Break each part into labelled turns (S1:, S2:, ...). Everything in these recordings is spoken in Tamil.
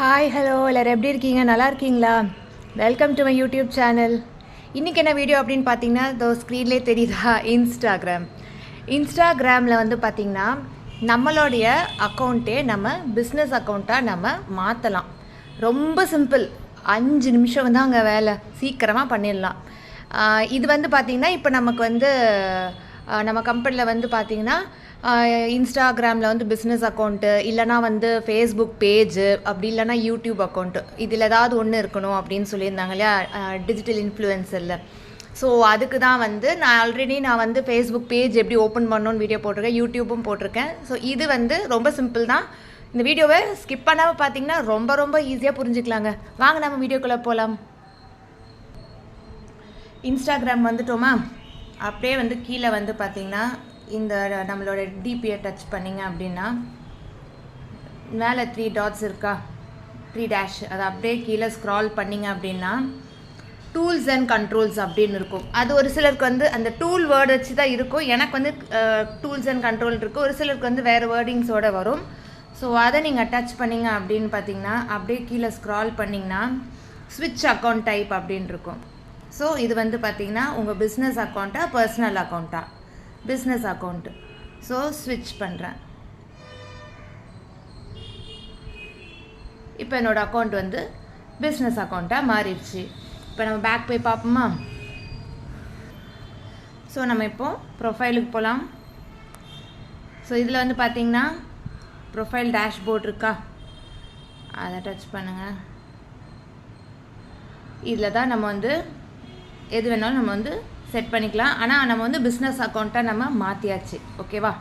S1: ஹாய் ஹலோ எல்லோரும் எப்படி இருக்கீங்க நல்லா இருக்கீங்களா welcome to my YouTube channel இன்றைக்கி என்ன வீடியோ அப்படின்னு பார்த்தீங்கன்னா இதோ ஸ்க்ரீன்லேயே தெரியுதா இன்ஸ்டாகிராம் இன்ஸ்டாகிராமில் வந்து பார்த்திங்கன்னா நம்மளுடைய அக்கௌண்ட்டே நம்ம பிஸ்னஸ் அக்கௌண்ட்டாக நம்ம மாற்றலாம் ரொம்ப சிம்பிள் அஞ்சு நிமிஷம் தான் அங்கே வேலை சீக்கிரமாக பண்ணிடலாம் இது வந்து பார்த்திங்கன்னா இப்போ நமக்கு வந்து நம்ம கம்பெனியில் வந்து பார்த்திங்கன்னா இன்ஸ்டாகிராமில் வந்து பிஸ்னஸ் அக்கௌண்ட்டு இல்லைனா வந்து ஃபேஸ்புக் பேஜு அப்படி இல்லைனா யூடியூப் அக்கௌண்ட்டு இதில் ஏதாவது ஒன்று இருக்கணும் அப்படின்னு சொல்லியிருந்தாங்க இல்லையா டிஜிட்டல் இன்ஃப்ளூயன்சரில் ஸோ அதுக்கு தான் வந்து நான் ஆல்ரெடி நான் வந்து ஃபேஸ்புக் பேஜ் எப்படி ஓப்பன் பண்ணோன்னு வீடியோ போட்டிருக்கேன் யூடியூப்பும் போட்டிருக்கேன் ஸோ இது வந்து ரொம்ப சிம்பிள் தான் இந்த வீடியோவை ஸ்கிப் பண்ணாமல் பார்த்தீங்கன்னா ரொம்ப ரொம்ப ஈஸியாக புரிஞ்சுக்கலாங்க வாங்க நம்ம வீடியோக்குள்ளே போகலாம் இன்ஸ்டாகிராம் வந்துட்டோமா அப்படியே வந்து கீழே வந்து பார்த்திங்கன்னா இந்த நம்மளோட டிபியை டச் பண்ணிங்க அப்படின்னா மேலே த்ரீ டாட்ஸ் இருக்கா த்ரீ டேஷ் அதை அப்படியே கீழே ஸ்க்ரால் பண்ணிங்க அப்படின்னா டூல்ஸ் அண்ட் கண்ட்ரோல்ஸ் அப்படின்னு இருக்கும் அது ஒரு சிலருக்கு வந்து அந்த டூல் வேர்டு வச்சு தான் இருக்கும் எனக்கு வந்து டூல்ஸ் அண்ட் கண்ட்ரோல் இருக்குது ஒரு சிலருக்கு வந்து வேறு வேர்டிங்ஸோடு வரும் ஸோ அதை நீங்கள் டச் பண்ணிங்க அப்படின்னு பார்த்தீங்கன்னா அப்படியே கீழே ஸ்க்ரால் பண்ணிங்கன்னா ஸ்விட்ச் அக்கௌண்ட் டைப் அப்படின்னு இருக்கும் ஸோ இது வந்து பார்த்தீங்கன்னா உங்கள் பிஸ்னஸ் அக்கௌண்ட்டா பர்சனல் அக்கௌண்ட்டா பிஸ்னஸ் அக்கௌண்ட்டு ஸோ ஸ்விட்ச் பண்ணுறேன் இப்போ என்னோடய அக்கௌண்ட் வந்து பிஸ்னஸ் அக்கௌண்ட்டாக மாறிடுச்சு இப்போ நம்ம பேக் போய் பார்ப்போமா ஸோ நம்ம இப்போது ப்ரொஃபைலுக்கு போகலாம் ஸோ இதில் வந்து பார்த்திங்கன்னா ப்ரொஃபைல் டேஷ்போர்ட் இருக்கா அதை டச் பண்ணுங்கள் இதில் தான் நம்ம வந்து எது வேணாலும் நம்ம வந்து செட் பண்ணிக்கலாம் ஆனால் நம்ம வந்து பிஸ்னஸ் அக்கௌண்ட்டாக நம்ம மாற்றியாச்சு ஓகேவா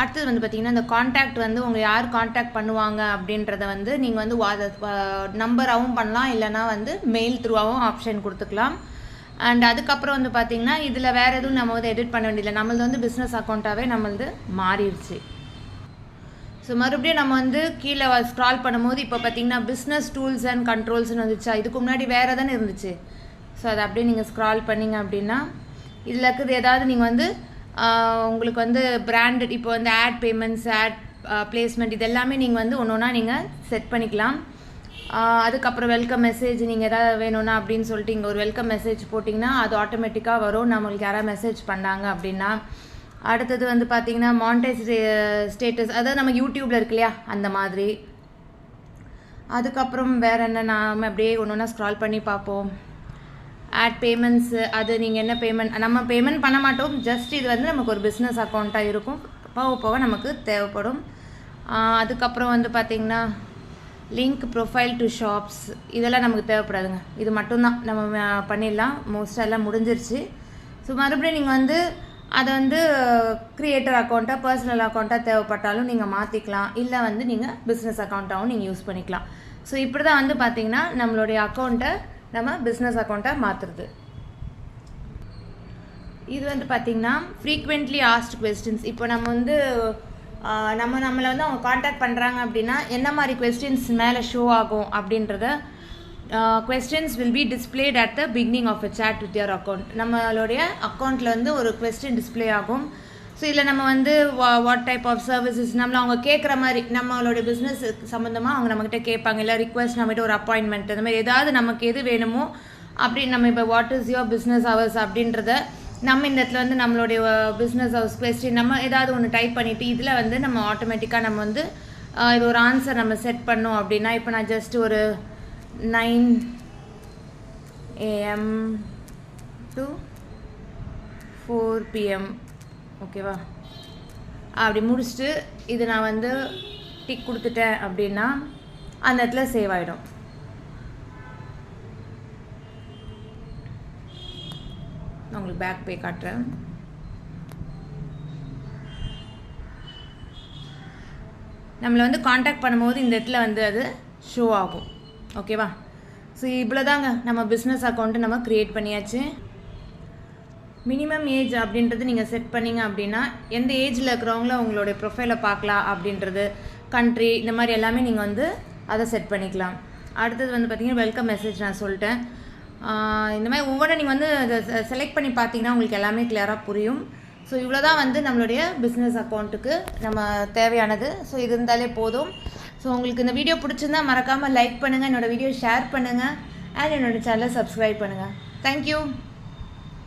S1: அடுத்தது வந்து பார்த்திங்கன்னா இந்த காண்டாக்ட் வந்து உங்களை யார் காண்டாக்ட் பண்ணுவாங்க அப்படின்றத வந்து நீங்கள் வந்து நம்பராகவும் பண்ணலாம் இல்லைனா வந்து மெயில் த்ரூவாகவும் ஆப்ஷன் கொடுத்துக்கலாம் அண்ட் அதுக்கப்புறம் வந்து பார்த்திங்கன்னா இதில் வேறு எதுவும் நம்ம வந்து எடிட் பண்ண வேண்டியதில்லை நம்மளது வந்து பிஸ்னஸ் அக்கௌண்ட்டாகவே நம்மளது மாறிடுச்சு ஸோ மறுபடியும் நம்ம வந்து கீழே ஸ்க்ரால் பண்ணும்போது இப்போ பார்த்திங்கன்னா பிஸ்னஸ் டூல்ஸ் அண்ட் கண்ட்ரோல்ஸ்னு வந்துச்சா இதுக்கு முன்னாடி வேறு தானே இருந்துச்சு ஸோ அதை அப்படியே நீங்கள் ஸ்க்ரால் பண்ணிங்க அப்படின்னா இதில் இருக்குது ஏதாவது நீங்கள் வந்து உங்களுக்கு வந்து பிராண்டட் இப்போ வந்து ஆட் பேமெண்ட்ஸ் ஆட் ப்ளேஸ்மெண்ட் இதெல்லாமே நீங்கள் வந்து ஒன்று ஒன்றா நீங்கள் செட் பண்ணிக்கலாம் அதுக்கப்புறம் வெல்கம் மெசேஜ் நீங்கள் எதாவது வேணும்னா அப்படின்னு சொல்லிட்டு இங்கே ஒரு வெல்கம் மெசேஜ் போட்டிங்கன்னா அது ஆட்டோமேட்டிக்காக வரும் நம்மளுக்கு யாராவது மெசேஜ் பண்ணாங்க அப்படின்னா அடுத்தது வந்து பார்த்தீங்கன்னா மாண்டேஸ் ஸ்டேட்டஸ் அதாவது நம்ம யூடியூப்பில் இருக்கு இல்லையா அந்த மாதிரி அதுக்கப்புறம் வேறு என்ன நாம் அப்படியே ஒன்று ஒன்றா ஸ்க்ரால் பண்ணி பார்ப்போம் ஆட் பேமெண்ட்ஸு அது நீங்கள் என்ன பேமெண்ட் நம்ம பேமெண்ட் பண்ண மாட்டோம் ஜஸ்ட் இது வந்து நமக்கு ஒரு பிஸ்னஸ் அக்கௌண்ட்டாக இருக்கும் போக போக நமக்கு தேவைப்படும் அதுக்கப்புறம் வந்து பார்த்திங்கன்னா லிங்க் ப்ரொஃபைல் டு ஷாப்ஸ் இதெல்லாம் நமக்கு தேவைப்படாதுங்க இது மட்டும்தான் நம்ம பண்ணிடலாம் மோஸ்ட்டாக எல்லாம் முடிஞ்சிருச்சு ஸோ மறுபடியும் நீங்கள் வந்து அதை வந்து க்ரியேட்டர் அக்கௌண்ட்டாக பர்சனல் அக்கௌண்ட்டாக தேவைப்பட்டாலும் நீங்கள் மாற்றிக்கலாம் இல்லை வந்து நீங்கள் பிஸ்னஸ் அக்கௌண்ட்டாகவும் நீங்கள் யூஸ் பண்ணிக்கலாம் ஸோ இப்படி தான் வந்து பார்த்திங்கன்னா நம்மளுடைய அக்கௌண்ட்டை நம்ம பிஸ்னஸ் அக்கௌண்ட்டாக மாற்றுறது இது வந்து பார்த்திங்கன்னா ஃப்ரீக்வெண்ட்லி ஆஸ்ட் கொஸ்டின்ஸ் இப்போ நம்ம வந்து நம்ம நம்மளை வந்து அவங்க காண்டாக்ட் பண்ணுறாங்க அப்படின்னா என்ன மாதிரி கொஸ்டின்ஸ் மேலே ஷோ ஆகும் அப்படின்றத questions will be displayed at the beginning of a chat with your account நம்மளுடைய அக்கௌண்ட்டில் வந்து ஒரு கொஸ்டின் டிஸ்பிளே ஆகும் ஸோ இதில் நம்ம வந்து வா வாட் டைப் ஆஃப் சர்வீசஸ் நம்மளை அவங்க கேட்குற மாதிரி நம்மளோட பிஸ்னஸ் சம்மந்தமாக அவங்க நம்மக்கிட்ட கேட்பாங்க இல்லை ரிக்வஸ்ட் நம்மகிட்ட ஒரு அப்பாயின்மெண்ட் அந்த மாதிரி ஏதாவது நமக்கு எது வேணுமோ அப்படின்னு நம்ம இப்போ what is your business hours அப்படின்றத நம்ம இந்த இடத்துல வந்து நம்மளுடைய பிஸ்னஸ் ஹவர்ஸ் கொஸ்டின் நம்ம ஏதாவது ஒன்று டைப் பண்ணிவிட்டு இதில் வந்து நம்ம ஆட்டோமேட்டிக்காக நம்ம வந்து இது ஒரு ஆன்சர் நம்ம செட் பண்ணோம் அப்படின்னா இப்போ நான் ஜஸ்ட் ஒரு nine AM to four PM ஓகேவா அப்படி முடிச்சுட்டு இது நான் வந்து டிக் கொடுத்துட்டேன் அப்படின்னா அந்த இடத்துல சேவ் ஆகிடும் நான் உங்களுக்கு பேக் போய் காட்டுறேன் நம்மளை வந்து காண்டாக்ட் பண்ணும்போது இந்த இடத்துல வந்து அது ஷோ ஆகும் ஓகேவா ஸோ இவ்வளோதாங்க நம்ம பிஸ்னஸ் அக்கௌண்ட்டு நம்ம க்ரியேட் பண்ணியாச்சு மினிமம் ஏஜ் அப்படின்றது நீங்கள் செட் பண்ணிங்க அப்படின்னா எந்த ஏஜில் இருக்கிறவங்களும் உங்களுடைய ப்ரொஃபைலை பார்க்கலாம் அப்படின்றது கண்ட்ரி இந்த மாதிரி எல்லாமே நீங்கள் வந்து அதை செட் பண்ணிக்கலாம் அடுத்தது வந்து பார்த்தீங்கன்னா வெல்கம் மெசேஜ் நான் சொல்லிட்டேன் இந்த மாதிரி ஒவ்வொன்றும் நீங்கள் வந்து செலக்ட் பண்ணி பார்த்தீங்கன்னா உங்களுக்கு எல்லாமே கிளியராக புரியும் ஸோ இவ்வளோ தான் வந்து நம்மளுடைய பிஸ்னஸ் அக்கௌண்ட்டுக்கு நம்ம தேவையானது ஸோ இது இருந்தாலே போதும் ஸோ உங்களுக்கு இந்த வீடியோ பிடிச்சிருந்தா மறக்காமல் லைக் பண்ணுங்கள் என்னோடய வீடியோ ஷேர் பண்ணுங்கள் அண்ட் என்னோடய சேனலை சப்ஸ்கிரைப் பண்ணுங்கள் தேங்க்யூ